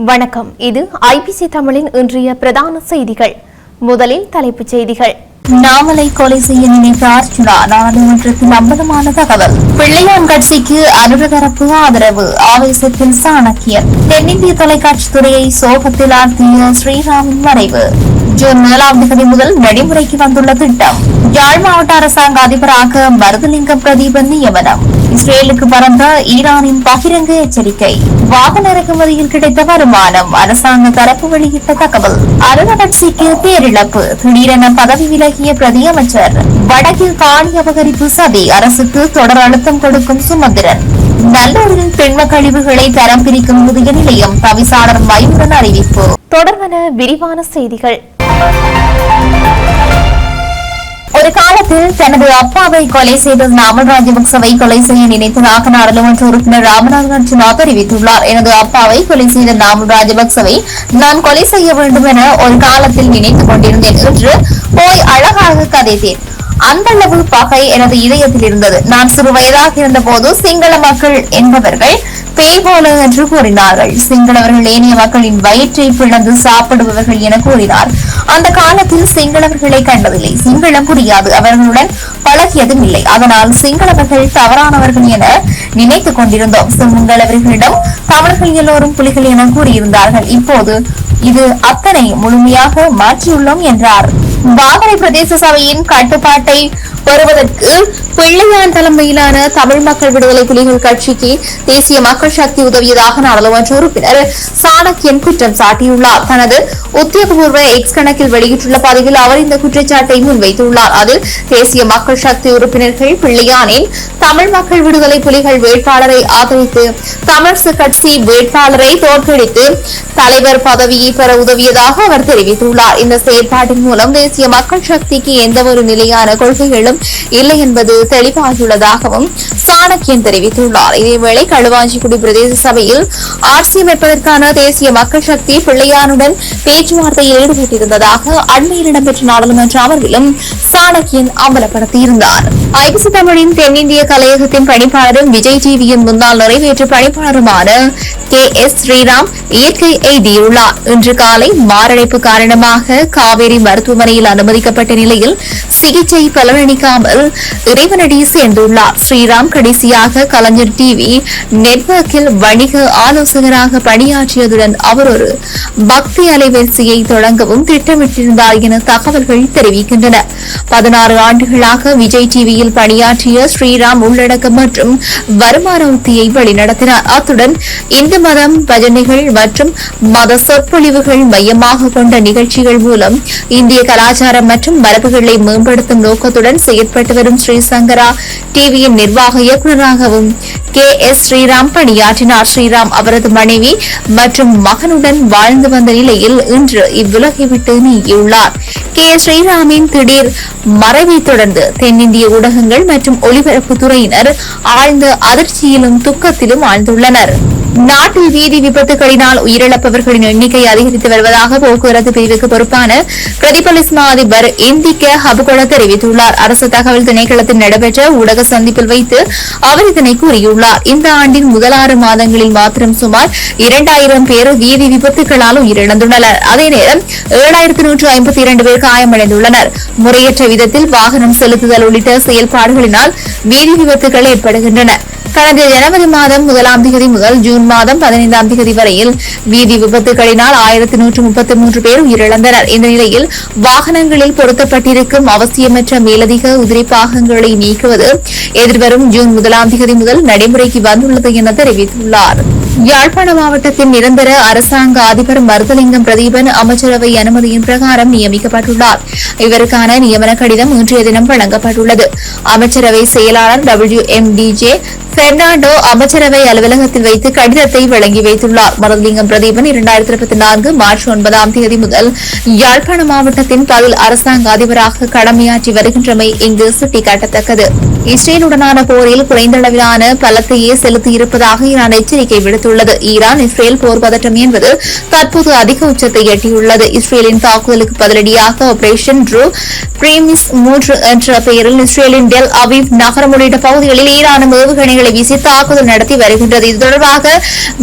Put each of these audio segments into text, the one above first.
வணக்கம். இது ஐபிசி தமிழின் இன்றைய பிரதான செய்திகள். முதலில் தலைப்புச் செய்திகள். நாவலை கொலை செய்ய நினைத்த அர்ச்சுனா நாடாளுமன்றத்தில் அம்பலமான தகவல். பிள்ளையான் கட்சிக்கு அனுரதரப்பு ஆதரவு. ஆவேசத்தில் சாணக்கியர். தென்னிந்திய தொலைக்காட்சி துறையை சோகத்தில் ஆழ்த்திய ஸ்ரீராமின் மறைவு. ஜூன் ஏழாம் தேதி முதல் நடைமுறைக்கு வந்துள்ள திட்டம். யாழ் மாவட்ட அரசாங்க அதிபராக மருதலிங்கம் பிரதீபன் நியமனம். இஸ்ரேலுக்கு பறந்த ஈரானின் பகிரங்க எச்சரிக்கை. வாகன இறக்குமதியில் கிடைத்த வருமானம் அரசாங்க தரப்பு வெளியிட்ட தகவல். அருணகட்சிக்கு பேரிழப்பு. திடீரென பதவி விலகிய பிரதியமைச்சர் வடக்கில் காணி அபகரிப்பு சதி. அரசுக்கு தொடர் அழுத்தம் கொடுக்கும் சுமந்திரன். நல்லூரில் பெண்ம கழிவுகளை தரம் பிரிக்கும் புதிய நிலையம் தவிசாளர் மயூரன் அறிவிப்பு. தொடர்வன விரிவான செய்திகள். ஒரு காலத்தில் தனது அப்பாவை கொலை செய்த நாமல் ராஜபக்சவை கொலை செய்ய நினைத்ததாக நாடாளுமன்ற உறுப்பினர் ராமநாதன் அர்ஜுனா தெரிவித்துள்ளார். எனது அப்பாவை கொலை செய்த நாமல் ராஜபக்சவை நான் கொலை செய்ய வேண்டும் என ஒரு காலத்தில் நினைத்துக் கொண்டிருந்தேன் என்று போய் அழகாக கதைத்தேன். அந்த அளவு பகை எனது இதயத்தில் இருந்தது. நான் சிறு வயதாக இருந்தபோது சிங்கள மக்கள் என்பவர்கள் பேய் போல என்று கூறினார்கள். சிங்களவர்கள் ஏனைய மக்களின் வயிற்றை பிளந்து சாப்பிடுபவர்கள் என கூறினார். அந்த காலத்தில் சிங்களவர்களை கண்டதில்லை. சிங்களம் புரியாது. அவர்களுடன் பழகியதும் இல்லை. அதனால் சிங்களவர்கள் தவறானவர்கள் என நினைத்துக் கொண்டிருந்தோம். சிங்களவர்களிடம் தமிழர்கள் எல்லோரும் புலிகள் என கூறியிருந்தார்கள். இப்போது இது அத்தனை முழுமையாக மாற்றியுள்ளோம் என்றார். வாகரை பிரதேச சபையின் கட்டுப்பாட்டை பெறுவதற்கு பிள்ளையான் தலைமையிலான தமிழ் மக்கள் விடுதலை புலிகள் கட்சிக்கு தேசிய மக்கள் சக்தி உதவியதாக நாடாளுமன்ற உறுப்பினர் சாணக்கியன் குற்றம் சாட்டியுள்ளார். தனது உத்தியோகபூர்வ எக்ஸ் கணக்கில் வெளியிட்டுள்ள பதிவில் அவர் இந்த குற்றச்சாட்டை முன்வைத்துள்ளார். அதில் தேசிய மக்கள் சக்தி உறுப்பினர்கள் பிள்ளையானின் தமிழ் மக்கள் விடுதலை புலிகள் வேட்பாளரை ஆதரித்து தமிழரசு கட்சி வேட்பாளரை தோற்கடித்து தலைவர் பதவியை பெற உதவியதாக அவர் தெரிவித்துள்ளார். இந்த செயற்பாட்டின் மூலம் தேசிய மக்கள் சக்திக்கு எந்தவொரு நிலையான கொள்கைகளும் இல்லை என்பது தெளிவாகியுள்ளதாகவும் சாணக்கியன் தெரிவித்துள்ளார். இதேவேளை களுவாஞ்சிக்குடி பிரதேச சபையில் ஆட்சி அமைப்பதற்கான தேசிய மக்கள் சக்தி பிள்ளையானுடன் பேச்சுவார்த்தையில் ஈடுபட்டிருந்ததாக அண்மையில் இடம்பெற்ற நாடாளுமன்ற அமர்விலும் சாணக்கியன் அமலப்படுத்தியிருந்தார் ஐபிசி தமிழின் தென்னிந்திய கலையகத்தின் பணிப்பாளரும் விஜய் டிவியின் முன்னாள் நிறைவேற்று பணிப்பாளருமான கே எஸ் ஸ்ரீராம் இயற்கை எய்தியுள்ளார். இன்று காலை மாரடைப்பு காரணமாக காவேரி மருத்துவமனையில் அனுமதிக்கப்பட்ட நிலையில் சிகிச்சை பலனளிக்காமல் இறைவனடி சேர்ந்துள்ளார். ஸ்ரீராம் கடைசியாக கலைஞர் டிவி நெட்வொர்க்கில் வணிக ஆலோசகராக பணியாற்றியதுடன் அவர் ஒரு பக்தி அலைவரிசையை தொடங்கவும் திட்டமிட்டிருந்தார் என தகவல்கள் தெரிவிக்கின்றன. பதினாறு ஆண்டுகளாக விஜய் டிவியில் பணியாற்றிய ஸ்ரீராம் உள்ளடக்கம் மற்றும் வருமான உத்தியை வழிநடத்தினார். அத்துடன் இந்து மதம் பஜனைகள் மற்றும் மத சொற்பொழிவுகள் மையமாக கொண்ட நிகழ்ச்சிகள் மூலம் இந்திய கலா கலாச்சாரம் மற்றும் மரபுகளை மேம்படுத்தும் நோக்கத்துடன் செயற்பட்டு வரும் ஸ்ரீ சங்கரா டிவியின் நிர்வாக இயக்குநராகவும் கே எஸ் ஸ்ரீராம் பணியாற்றினார். ஸ்ரீராம் அவரது மனைவி மற்றும் மகனுடன் வாழ்ந்து வந்த நிலையில் இன்று இவ்வுலகை விட்டு நீங்கியுள்ளார். கே ஸ்ரீராமின் திடீர் மறைவை தொடர்ந்து தென்னிந்திய ஊடகங்கள் மற்றும் ஒலிபரப்புத்துறையினர் ஆழ்ந்த அதிர்ச்சியிலும் துக்கத்திலும் ஆழ்ந்துள்ளனர். நாட்டில் வீதி விபத்துகளினால் உயிரிழப்பவர்களின் எண்ணிக்கை அதிகரித்து வருவதாக போக்குவரத்து பிரிவுக்கு பொறுப்பான பிரதிபலிஸ் மா அதிபர் இந்திக்க ஹபுகொல தெரிவித்துள்ளார். அரசு தகவல் திணைக்களத்தில் நடைபெற்ற ஊடக சந்திப்பில் வைத்து அவர் இதனை கூறியுள்ளார். இந்த ஆண்டின் முதல் ஆறு மாதங்களில் மாத்திரம் சுமார் இரண்டாயிரம் பேர் வீதி விபத்துகளால் உயிரிழந்துள்ளனர். அதே நேரம் ஏழாயிரத்து நூற்று ஐம்பத்தி இரண்டு பேர் காயமடைந்துள்ளனர். முறையற்ற விதத்தில் வாகனம் செலுத்துதல் உள்ளிட்ட செயல்பாடுகளினால் வீதி விபத்துகள் ஏற்படுகின்றன. கடந்த ஜனவரி மாதம் முதலாம் தேதி முதல் ஜூன் மாதம் பதினைந்தாம் தேதி வரையில் வீதி விபத்துகளினால் ஆயிரத்தி நூற்று முப்பத்தி மூன்று பேர் உயிரிழந்தனர். இந்த நிலையில் வாகனங்களில் பொருத்தப்பட்டிருக்கும் அவசியமற்ற மேலதிக உதிரி பாகங்களை நீக்குவது எதிர்வரும் ஜூன் முதலாம் தேதி முதல் நடைமுறைக்கு வந்துள்ளது என தெரிவித்துள்ளார். யாழ்ப்பாண மாவட்டத்தின் நிரந்தர அரசாங்க அதிபர் மருதலிங்கம் பிரதீபன் அமைச்சரவை அனுமதியின் பிரகாரம் நியமிக்கப்பட்டுள்ளார். இவருக்கான நியமன கடிதம் இன்றைய தினம் வழங்கப்பட்டுள்ளது. அமைச்சரவை செயலாளர் W M D J Fernando அமைச்சரவை அலுவலகத்தில் வைத்து கடிதத்தை வழங்கி வைத்துள்ளார். மருதலிங்கம் பிரதீபன் இரண்டாயிரத்தி இருபத்தி நான்கு மார்ச் ஒன்பதாம் தேதி முதல் யாழ்ப்பாண மாவட்டத்தின் பதில் அரசாங்க அதிபராக கடமையாற்றி வருகின்றமை இங்கு சுட்டிக்காட்டத்தக்கது. இஸ்ரேலுடனான போரில் குறைந்த அளவிலான பலத்தையே செலுத்தியிருப்பதாக ஈரான் எச்சரிக்கை விடுத்துள்ளது. தெரிவித்துள்ளது. ஈரான் இஸ்ரேல் போர் பதட்டம் என்பது தற்போது அதிக உச்சத்தை எட்டியுள்ளது. இஸ்ரேலின் தாக்குதலுக்கு பதிலடியாக ஆபரேஷன் ட்ரூ பிரேமிஸ் மூன்று என்ற பெயரில் இஸ்ரேலின் டெல் அவிவ் நகரம் உள்ளிட்ட பகுதிகளில் ஈரானும் ஏவுகணைகளை வீசி தாக்குதல் நடத்தி வருகின்றது. இது தொடர்பாக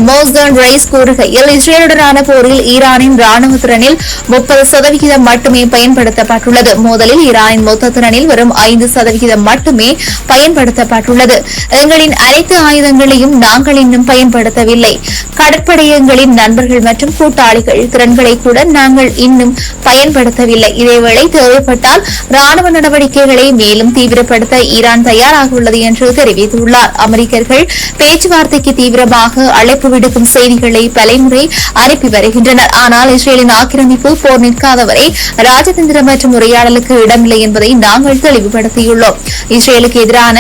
மோசன் ரைஸ் கூறுகையில் இஸ்ரேலுடனான போரில் ஈரானின் ராணுவ திறனில் முப்பது சதவிகிதம் மட்டுமே பயன்படுத்தப்பட்டுள்ளது. மோதலில் ஈரானின் மொத்த திறனில் வெறும் ஐந்து சதவிகிதம் மட்டுமே பயன்படுத்தப்பட்டுள்ளது. எங்களின் அனைத்து ஆயுதங்களையும் நாங்கள் இன்னும் பயன்படுத்தவில்லை. கடற்படை கடற்படையங்களின் நண்பர்கள் மற்றும் கூட்டாளிகள் திறன்களை கூட நாங்கள் இன்னும் பயன்படுத்தவில்லை. இதேவேளை தேவைப்பட்டால் ராணுவ நடவடிக்கைகளை மேலும் தீவிரப்படுத்த ஈரான் தயாராக உள்ளது என்று தெரிவித்துள்ளார். அமெரிக்கர்கள் பேச்சுவார்த்தைக்கு தீவிரமாக அழைப்பு விடுக்கும் செய்திகளை பலமுறை அனுப்பி வருகின்றனர். ஆனால் இஸ்ரேலின் ஆக்கிரமிப்பு போர் நிற்காதவரை ராஜதந்திர மற்றும் உரையாடலுக்கு இடமில்லை என்பதை நாங்கள் தெளிவுபடுத்தியுள்ளோம். இஸ்ரேலுக்கு எதிரான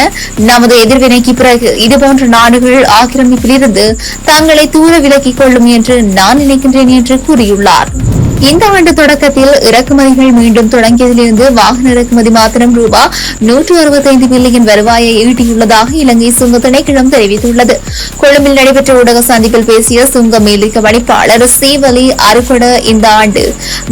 நமது எதிர்வினைக்கு பிறகு இதுபோன்ற நாடுகள் ஆக்கிரமிப்பிலிருந்து தங்களை தூர விலக்கிக் கொள்ளும் என்று நான் நினைக்கின்றேன் என்று கூறியுள்ளார். இந்த ஆண்டு தொடக்கத்தில் இறக்குமதிகள் மீண்டும் தொடங்கியதிலிருந்து வாகன இறக்குமதி மாத்திரம் ரூபாய் நூற்று அறுபத்தைந்து பில்லியன் வருவாயை ஈட்டியுள்ளதாக இலங்கை சுங்க திணைக்களம் தெரிவித்துள்ளது. கொழும்பில் நடைபெற்ற ஊடக சந்திப்பில் பேசிய சுங்க மேலிக்க பணிப்பாளர் சீவலி அறுபட இந்த ஆண்டு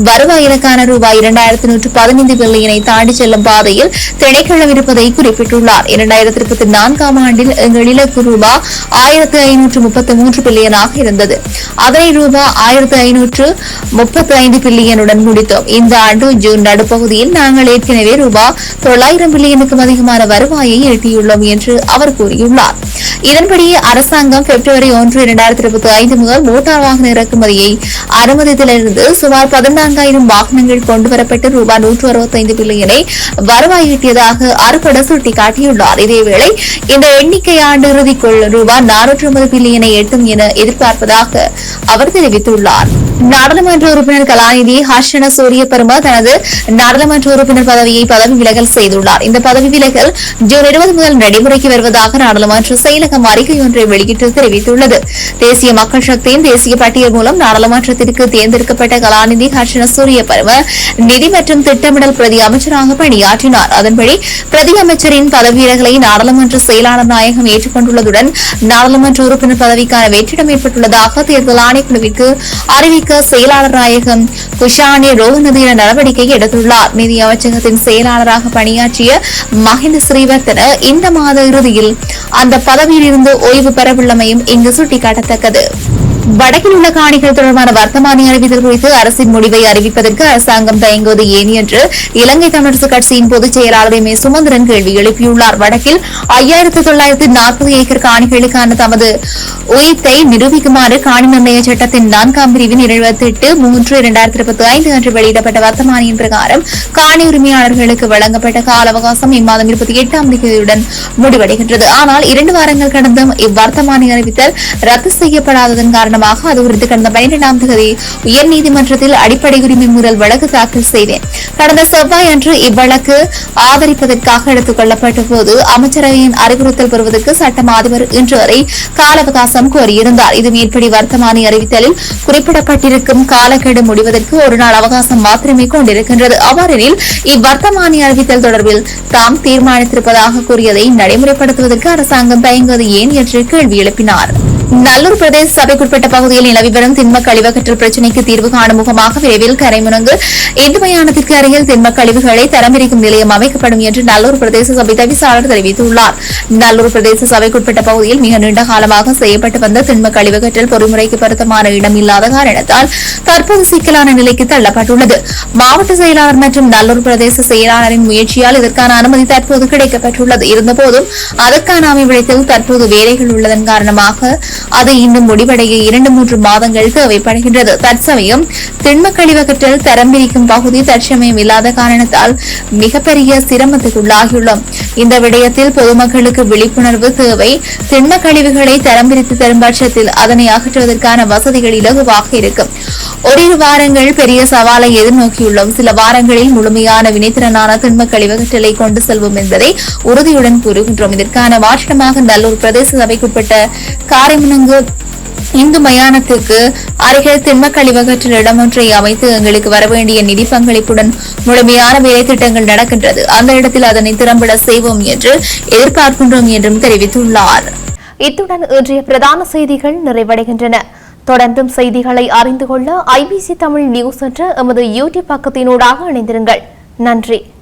வருவாய் இலக்கான ரூபாய் இரண்டாயிரத்து நூற்று பதினைந்து பில்லியனை தாண்டி செல்லும் பாதையில் திணைக்களம் இருப்பதை குறிப்பிட்டுள்ளார். இரண்டாயிரத்தி இருபத்தி நான்காம் ஆண்டில் எங்கள் இலக்கு ரூபாய் ஆயிரத்து ஐநூற்று முப்பத்தி மூன்று பில்லியனாக இருந்தது. அதனை ரூபாய் ஆயிரத்து ஐநூற்று முப்பத்தி ஐந்து பில்லியனுடன் முடித்தோம். இந்த ஆண்டு ஜூன் நடுப்பகுதியில் நாங்கள் ஏற்கனவே ரூபாய் தொள்ளாயிரம் பில்லியனுக்கும் அதிகமான வருவாயை ஈட்டியுள்ளோம் என்று அவர் கூறியுள்ளார். இதன்படி அரசாங்கம் பிப்ரவரி ஒன்று இரண்டாயிரத்தி இருபத்தி ஐந்து முதல் மோட்டார் வாகன இறக்குமதியை அனுமதித்திலிருந்து சுமார் பதினான்காயிரம் வாகனங்கள் கொண்டுவரப்பட்டு ரூபாய் நூற்று அறுபத்தைந்து பில்லியனை வருவாய் ஈட்டியதாக அறுபட சுட்டிக்காட்டியுள்ளார். இதேவேளை இந்த எண்ணிக்கை ஆண்டு இறுதிக்குள் ரூபாய் நானூற்று ஐம்பது பில்லியனை எட்டும் என எதிர்பார்ப்பதாக அவர் தெரிவித்துள்ளார். நாடாளுமன்ற உறுப்பினர் கலாநிதி ஹர்ஷன சூரிய பெருமா தனது நாடாளுமன்ற உறுப்பினர் பதவியை பதவி விலகல் செய்துள்ளார். இந்த பதவி விலகல் ஜூன் இருபது முதல் நடைமுறைக்கு வருவதாக நாடாளுமன்ற செயலகம் அறிக்கை ஒன்றை வெளியிட்டு தெரிவித்துள்ளது. தேசிய மக்கள் சக்தியின் தேசிய பட்டியல் மூலம் நாடாளுமன்றத்திற்கு தேர்ந்தெடுக்கப்பட்ட கலாநிதி ஹர்ஷன சூரிய பெரும நிதி மற்றும் திட்டமிடல் பிரதி அமைச்சராக பணியாற்றினார். அதன்படி பிரதி அமைச்சரின் பதவி விலகலை நாடாளுமன்ற செயலாளர் நாயகம் ஏற்றுக்கொண்டுள்ளதுடன் நாடாளுமன்ற உறுப்பினர் பதவிக்கான வெற்றிடம் ஏற்பட்டுள்ளதாக தேர்தல் ஆணைக்குழுவிற்கு அறிவிக்க செயலாளர் நாயகம் குஷானி ரோஹநதீன நடவடிக்கை எடுத்துள்ளார். நிதி அமைச்சகத்தின் செயலாளராக பணியாற்றிய மஹிந்த ஸ்ரீவர்த்தன இந்த மாத இறுதியில் அந்த பதவியில் இருந்து ஓய்வு பெறவுள்ளமையும் இங்கு சுட்டிக்காட்டத்தக்கது. வடக்கில் உள்ள காணிகள் தொடர்பான வர்த்தமானி அறிவித்தல் குறித்து அரசின் முடிவை அறிவிப்பதற்கு அரசாங்கம் தயங்குவது ஏன் என்று இலங்கை தமிழரசு கட்சியின் பொதுச் செயலாளர் எம் ஏ சுமந்திரன் கேள்வி எழுப்பியுள்ளார். வடக்கில் ஐயாயிரத்து தொள்ளாயிரத்து நாற்பது ஏக்கர் காணிகளுக்கான தமது உயிர்த்தை நிரூபிக்குமாறு காணி நிர்ணய சட்டத்தின் நான்காம் பிரிவின் இருபத்தி எட்டு மூன்று இரண்டாயிரத்தி இருபத்தி ஐந்து அன்று வெளியிடப்பட்ட வர்த்தமானியின் பிரகாரம் காணி உரிமையாளர்களுக்கு வழங்கப்பட்ட கால அவகாசம் இம்மாதம் இருபத்தி எட்டாம் தேதியுடன் முடிவடைகின்றது. ஆனால் இரண்டு வாரங்கள் கடந்தும் இவ்வர்த்தமானி அறிவித்தல் ரத்து செய்யப்படாததன் காரணம் காரணமாக அது குறித்து கடந்த பன்னிரெண்டாம் தேதி உயர்நீதிமன்றத்தில் அடிப்படை உரிமை மீறல் வழக்கு தாக்கல் செய்தேன். கடந்த செவ்வாய் அன்று இவ்வழக்கு ஆதரிப்பதற்காக எடுத்துக் கொள்ளப்பட்ட போது அமைச்சரவையின் அறிவுறுத்தல் பெறுவதற்கு சட்டம் அதிபர் இன்று வரை கால அவகாசம் கோரியிருந்தார். இது மேற்படி வர்த்தமானி அறிவித்தலில் குறிப்பிடப்பட்டிருக்கும் காலக்கெடு முடிவதற்கு ஒரு நாள் அவகாசம் மாத்திரமே கொண்டிருக்கின்றது. அவ்வாறெனில் இவ்வர்த்தமானி அறிவித்தல் தொடர்பில் தாம் தீர்மானித்திருப்பதாக கூறியதை நடைமுறைப்படுத்துவதற்கு அரசாங்கம் தயங்குவது ஏன் என்று கேள்வி எழுப்பினாா் நல்லூர் பிரதேச சபைக்குட்பட்ட பகுதியில் நிலவி வரும் திண்ம கழிவகற்றல் பிரச்சினைக்கு தீர்வு காணும் முகமாக விரைவில் கரைமுனங்கு இந்து மயானத்திற்கு அருகில் திண்ம கழிவுகளை தரமிரிக்கும் நிலையம் அமைக்கப்படும் என்று நல்லூர் பிரதேச சபை தவிசாளர் தெரிவித்துள்ளார். நல்லூர் பிரதேச சபைக்குட்பட்ட பகுதியில் மிக நீண்ட காலமாக செய்யப்பட்டு வந்த திண்ம கழிவகற்றல் பொறிமுறைக்கு பொருத்தமான இடம் இல்லாத காரணத்தால் தற்போது சிக்கலான நிலைக்கு தள்ளப்பட்டுள்ளது. மாவட்ட செயலாளர் மற்றும் நல்லூர் பிரதேச செயலாளரின் முயற்சியால் இதற்கான அனுமதி தற்போது கிடைக்கப்பட்டுள்ளது. இருந்தபோதும் அதற்கான அமைவிடத்தில் தற்போது வேலைகள் உள்ளதன் காரணமாக அது இன்னும் முடிவடைய இரண்டு மூன்று மாதங்கள் தேவைப்படுகின்றது. தற்சமயம் திண்ம கழிவகற்றல் தரம் பிரிக்கும் பகுதி தற்சமயம் இல்லாத காரணத்தால் மிகப்பெரிய சிரமத்துக்குள்ளாகியுள்ளோம். இந்த விடயத்தில் பொதுமக்களுக்கு விழிப்புணர்வு தேவை. திண்ம கழிவுகளை தரம் பிரித்து தரும் பட்சத்தில் அதனை அகற்றுவதற்கான வசதிகள் இலகுவாக இருக்கும். ஓரிரு வாரங்கள் பெரிய சவாலை எதிர்நோக்கியுள்ளோம். சில வாரங்களில் முழுமையான வினைத்திறனான திண்ம கழிவகற்றலை கொண்டு செல்வோம் என்பதை உறுதியுடன் கூறுகின்றோம். இதற்கான மாற்றமாக நல்லூர் பிரதேச சபைக்குட்பட்ட காரைமுனங்கு இந்து மயானத்துக்கு அருகில் திண்ம கழிவகற்றல் இடம் ஒன்றை அமைத்து எங்களுக்கு வரவேண்டிய நிதி பங்களிப்புடன் முழுமையான வேலை திட்டங்கள் நடக்கின்றது. அந்த இடத்தில் அதனை திறம்பட செய்வோம் என்று எதிர்பார்க்கின்றோம் என்றும் தெரிவித்துள்ளார். இத்துடன் இன்றைய பிரதான செய்திகள் நிறைவடைகின்றன. தொடர்ந்தும் செய்திகளை அறிந்து கொள்ள ஐபிசி தமிழ் நியூஸ் என்ற எமது யூடியூப் பக்கத்தினூடாக இணைந்திருங்கள். நன்றி.